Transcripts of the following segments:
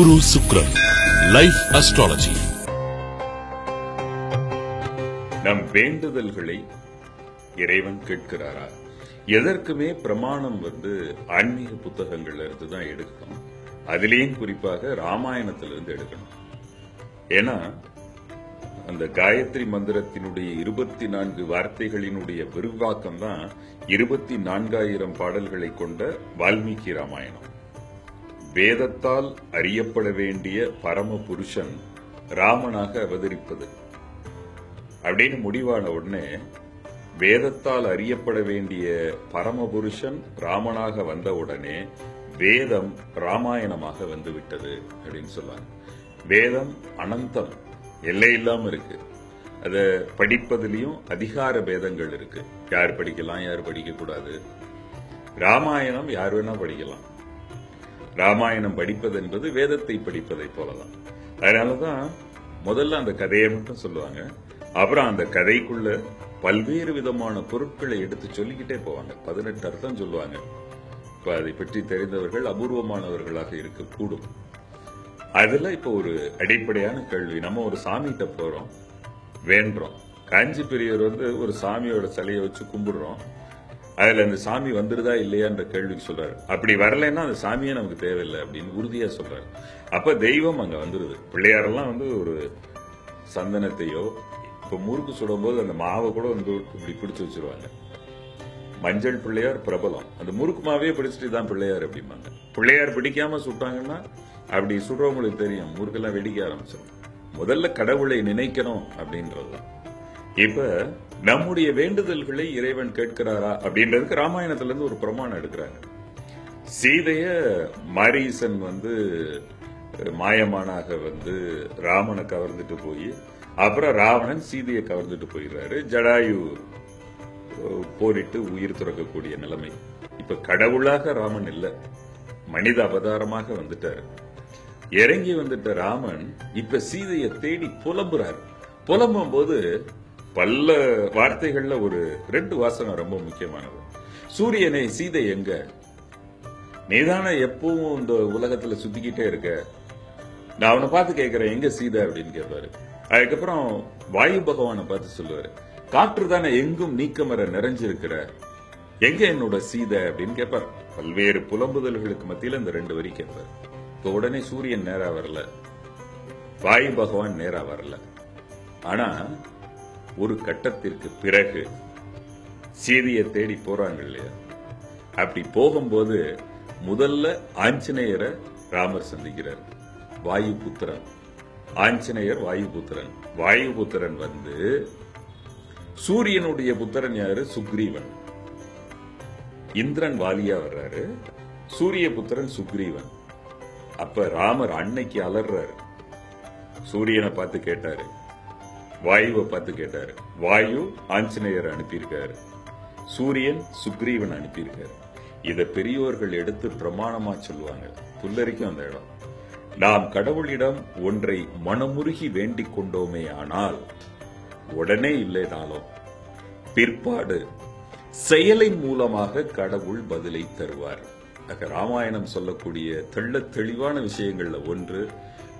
குரு சுக்ரன் life astrology நம் வேண்டுதல்களை இறைவன் கேட்கிறாரா? எதற்குமே பிரமாணம் வந்து ஆன்மீக புத்தகங்கள்ல இருந்து தான் எடுக்கணும். அதுலேயும் குறிப்பாக ராமாயணத்திலிருந்து எடுக்கணும். ஏன்னா அந்த காயத்ரி மந்திரத்தினுடைய இருபத்தி நான்கு வார்த்தைகளினுடைய விரிவாக்கம் தான் இருபத்தி நான்காயிரம் பாடல்களை கொண்ட வால்மீகி ராமாயணம். வேதத்தால் அறியப்பட வேண்டிய பரம புருஷன் ராமனாக அவதரிப்பது. அப்படின்னு முடிவான உடனே வேதத்தால் அறியப்பட வேண்டிய பரமபுருஷன் ராமனாக வந்த உடனே வேதம் ராமாயணமாக வந்து விட்டது அப்படின்னு சொல்லுவாங்க வேதம் அனந்தம் எல்லை இல்லாம இருக்கு. அதை படிப்பதிலையும் அதிகார பேதங்கள் இருக்கு. யார் படிக்கலாம் யார் படிக்க கூடாது ராமாயணம் யார் வேணா படிக்கலாம். ராமாயணம் படிப்பது என்பது வேதத்தை படிப்பதை போலதான். அதனாலதான் முதல்ல அந்த கதையை மட்டும் சொல்லுவாங்க. அப்புறம் அந்த கதைக்குள்ள பல்வேறு விதமான பொருட்களை எடுத்து சொல்லிக்கிட்டே போவாங்க. பதினெட்டு அர்த்தம் சொல்லுவாங்க. இப்ப அதை பற்றி தெரிந்தவர்கள் அபூர்வமானவர்களாக இருக்கக்கூடும். அதுல இப்ப ஒரு அடிப்படையான கேள்வி. நம்ம ஒரு சாமிகிட்ட போறோம் வேண்டுறோம். காஞ்சி பெரியவர் வந்து ஒரு சாமியோட சிலையை வச்சு கும்பிடுறோம். அதுல அந்த சாமி வந்துருதா இல்லையான்ற கேள்விக்கு சொல்றாரு. அப்படி வரலைன்னா அந்த சாமியே நமக்கு தேவையில்லை அப்படின்னு உறுதியா சொல்றாரு. அப்ப தெய்வம் அங்க வந்துடுது பிள்ளையாரெல்லாம் வந்து ஒரு சந்தனத்தையோ இப்ப முறுக்கு சுடும்போது அந்த மாவை கூட வந்து இப்படி பிடிச்சி வச்சிருவாங்க. மஞ்சள் பிள்ளையார் பிரபலம். அந்த முறுக்கு மாவே பிடிச்சிட்டு தான் பிள்ளையார் அப்படிம்பாங்க. பிள்ளையார் பிடிக்காம சுட்டாங்கன்னா அப்படி சுடுறவங்களுக்கு தெரியும் முறுக்கெல்லாம் வெடிக்க ஆரம்பிச்சிடும். முதல்ல கடவுளை நினைக்கணும் அப்படின்றது. இப்ப நம்முடைய வேண்டுதல்களை இறைவன் கேட்கிறாரா அப்படின்றதுக்கு ராமாயணத்துல இருந்து ஒரு பிரமாணம் எடுக்கிறாங்க. சீதைய மாரீசன் வந்து மாயமானாக வந்து ராமனை கவர்ந்துட்டு போய் அப்புறம் ராவணன் சீதையை கவர்ந்துட்டு போயிடுறாரு. ஜடாயு போரிட்டு உயிர் துறக்கக்கூடிய நிலைமை. இப்ப கடவுளாக ராமன் இல்ல. மனித அவதாரமாக வந்துட்டாரு. இறங்கி வந்துட்ட ராமன் இப்ப சீதையை தேடி புலம்புறாரு. புலம்பும் போது பல்ல வார்த்தைகள்ல ஒரு ரெண்டு வாசகம் ரொம்ப முக்கியமானது. சூரியனை சீதை எங்க? நீதான எப்பவும் இந்த உலகத்துல சுத்திக்கிட்டே இருக்க. நான் அவனை பார்த்து கேட்கிறேன் எங்க சீதை அப்படின்னு கேட்பாரு. அதுக்கப்புறம் வாயு பகவானை பார்த்து சொல்லுவாரு. காற்று தானே எங்கும் நீக்கமர நிறைஞ்சிருக்கிற. எங்க என்னோட சீதை அப்படின்னு கேட்பார். பல்வேறு புலம்புதல்களுக்கு மத்தியில இந்த ரெண்டு வரி கேட்பார். இப்ப உடனே சூரியன் நேரா வரல. வாயு பகவான் நேரா வரல. ஆனா ஒரு கட்டத்திற்கு பிறகு சீதையை தேடி போறாங்க இல்லையா? அப்படி போகும்போது முதல்ல ஆஞ்சநேயரை ராமர் சந்திக்கிறார் வாயு புத்திரன் ஆஞ்சநேயர் வாயு புத்திரன் வாயு புத்திரன் வந்து சூரியனுடைய புத்திரன் யாரு? சுக்ரீவன். இந்திரன் வாலியா வர்றாரு சூரிய புத்திரன் சுக்ரீவன். அப்ப ராமர் அன்னைக்கு அலர்றாரு சூரியனை பார்த்து கேட்டாரு வாயுவை பார்த்து கேட்டாரு. வாயு ஆஞ்சநேயர் அனுப்பியிருக்காரு. சூரியன் சுக்ரீவன் அனுப்பியிருக்காரு. இத பெரியோர்கள் எடுத்து பிரமாணமா சொல்லுவாங்க. புல்லரிக்கும் அந்த இடம். நாம் கடவுளிடம் ஒன்றை மனமுருகி வேண்டிக் கொண்டோமே ஆனால் உடனே இல்லைனாலும் பிற்பாடு செயலின் மூலமாக கடவுள் பதிலை தருவார். ராமாயணம் சொல்லக்கூடிய தெள்ள தெளிவான விஷயங்கள்ல ஒன்று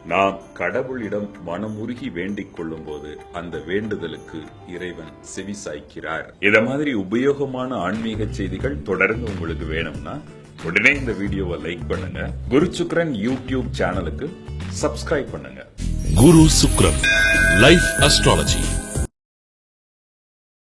நாம் கடவுளிடம் மனமுருகி வேண்டிக் கொள்ளும் போது அந்த வேண்டுதலுக்கு இறைவன் செவி சாய்க்கிறார். இத மாதிரி உபயோகமான ஆன்மீக செய்திகள் தொடர்ந்து உங்களுக்கு வேணும்னா உடனே இந்த வீடியோவை லைக் பண்ணுங்க. குரு சுக்ரன் யூடியூப் சேனலுக்கு சப்ஸ்கிரைப் பண்ணுங்க. குரு சுக்ரன் லைஃப் அஸ்ட்ராலஜி